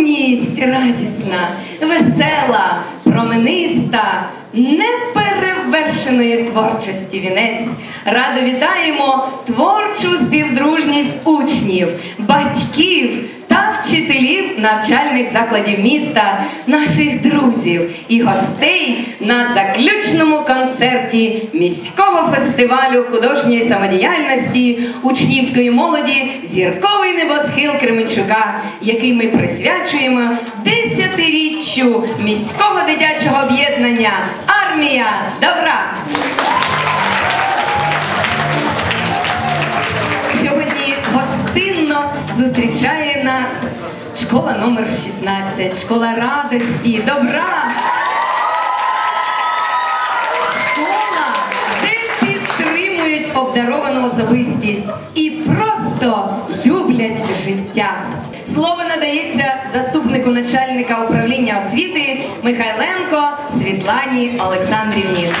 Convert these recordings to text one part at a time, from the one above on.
юність радісна, весела, промениста, неперевершеної творчості вінець. Радо вітаємо творчу співдружність учнів, батьків та вчителів навчальних закладів міста, наших друзів і гостей на заключному концерті міського фестивалю художньої самодіяльності учнівської молоді Зірковий небосхил Кременчука, який ми присвячуємо десятиріччю міського дитячого об'єднання Армія добра. Сьогодні гостинно зустрічає нас школа номер 16, школа радості, добра. Обдаровану особистість і просто життя. Слово надається заступнику начальника управління освіти Михайленко Світлані Олександрівні.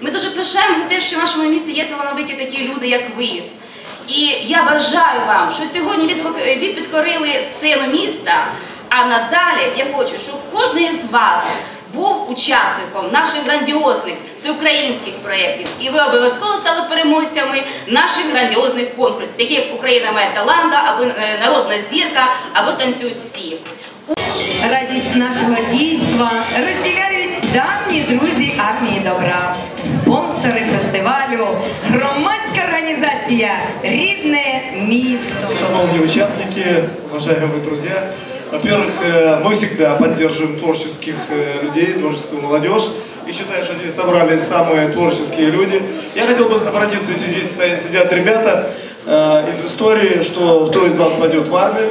Ми дуже пишаємо за те, що в нашому місті є талановиті такі люди, як ви. І я бажаю вам, що сьогодні ви підкорили сцену міста, а надалі я хочу, щоб кожен із вас був учасником наших грандіозних всеукраїнських проєктів. І ви обов'язково стали переможцями наших грандіозних конкурсів, такі як Україна має таланта, або е, народна зірка, або танцюють всі. Радість нашого дійства розділяють давні друзі армії добра, спонсори фестивалю, громадська організація Рідне місто. Шановні участники, уважаемые друзья, во-первых, э, мы всегда поддерживаем творческих э, людей, творческую молодежь. И считаю, что здесь собрались самые творческие люди. Я хотел бы обратиться, если здесь сидят ребята, э, из истории, что кто из вас пойдет в армию,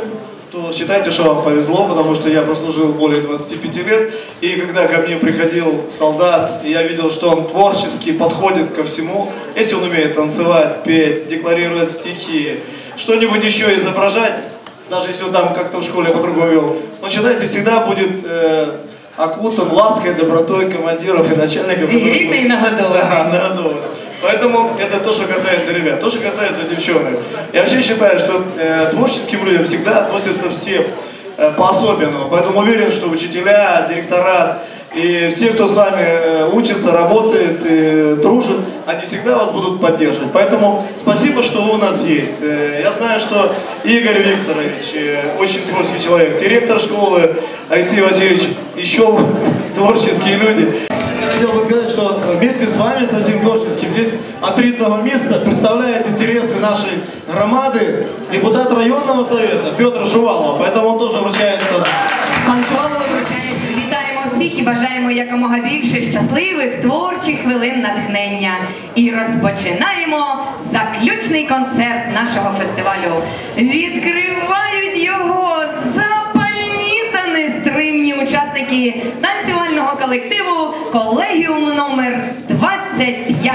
то считайте, что вам повезло, потому что я прослужил более 25 лет, и когда ко мне приходил солдат, я видел, что он творчески подходит ко всему, если он умеет танцевать, петь, декларировать стихи, что-нибудь еще изображать, даже если он там как-то в школе по-другому вел, но считайте, всегда будет э, окутан лаской, добротой командиров и начальников. Зігрітий і нагодований. Да, нагодованный. Поэтому это то, что касается ребят. То, что касается девчонок. Я вообще считаю, что э, творческим людям всегда относятся все э, по-особенному. Поэтому уверен, что учителя, директора и все, кто с вами э, учится, работает, и дружит, они всегда вас будут поддерживать. Поэтому спасибо, что вы у нас есть. Э, Я знаю, что Игорь Викторович э, очень творческий человек, директор школы Алексей Васильевич, еще творческие люди. Хотел бы сказать, что вместе с вами, со всем творческим, здесь от рідного места представляет интересы нашей громады депутат районного совета Петр Шувалов. Поэтому он тоже вручается Всіх і бажаємо якомога більше щасливих творчих хвилин натхнення. І розпочинаємо заключний концерт нашого фестивалю. Відкривають його запальні та нестримні учасники танцювального колективу Колегіум номер 25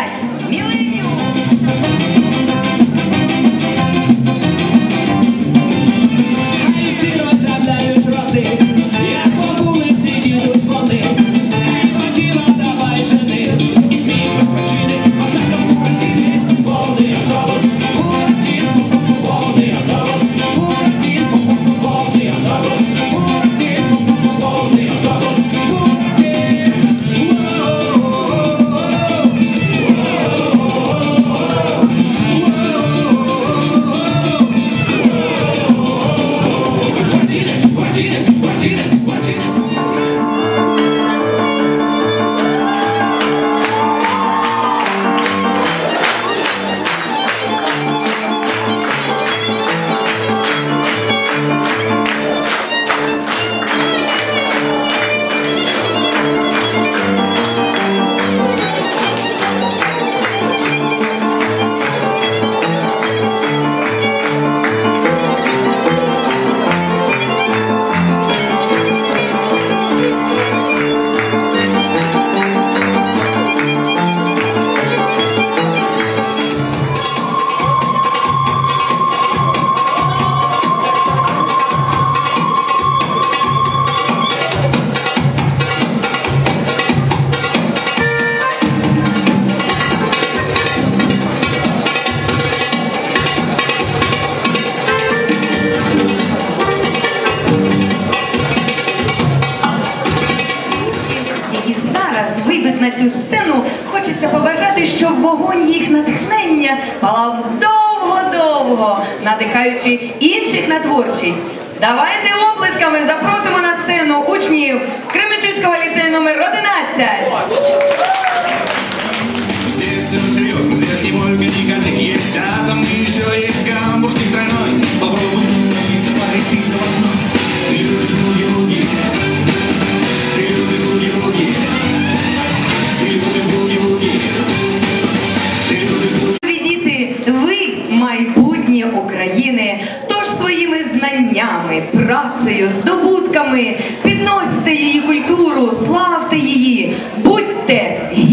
вогонь їх натхнення палав довго-довго, надихаючи інших на творчість. Давайте оплесками запросимо на сцену учнів Кременчуцького ліцею номер 11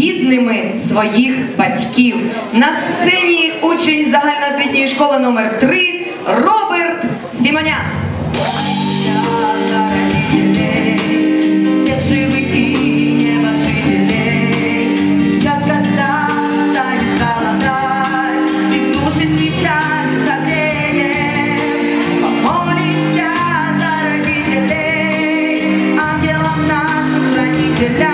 гідними своїх батьків. На сцені учень загальноосвітньої школи номер 3 Роберт Сімонян. did that.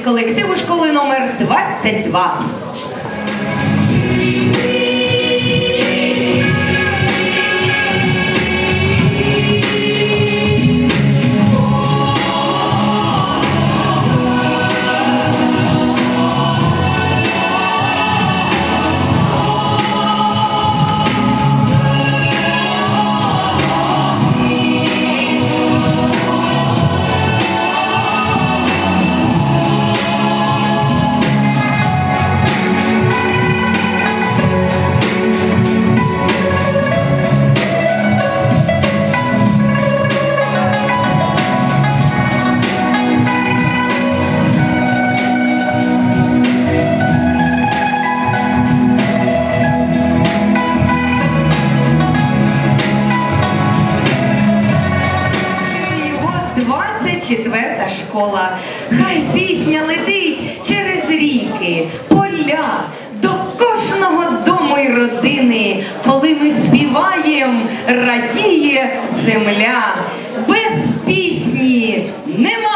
колективу школи номер 22 школа. Хай пісня летить через ріки, поля, до кожного дому й родини. Коли ми співаємо, радіє земля. Без пісні нема України.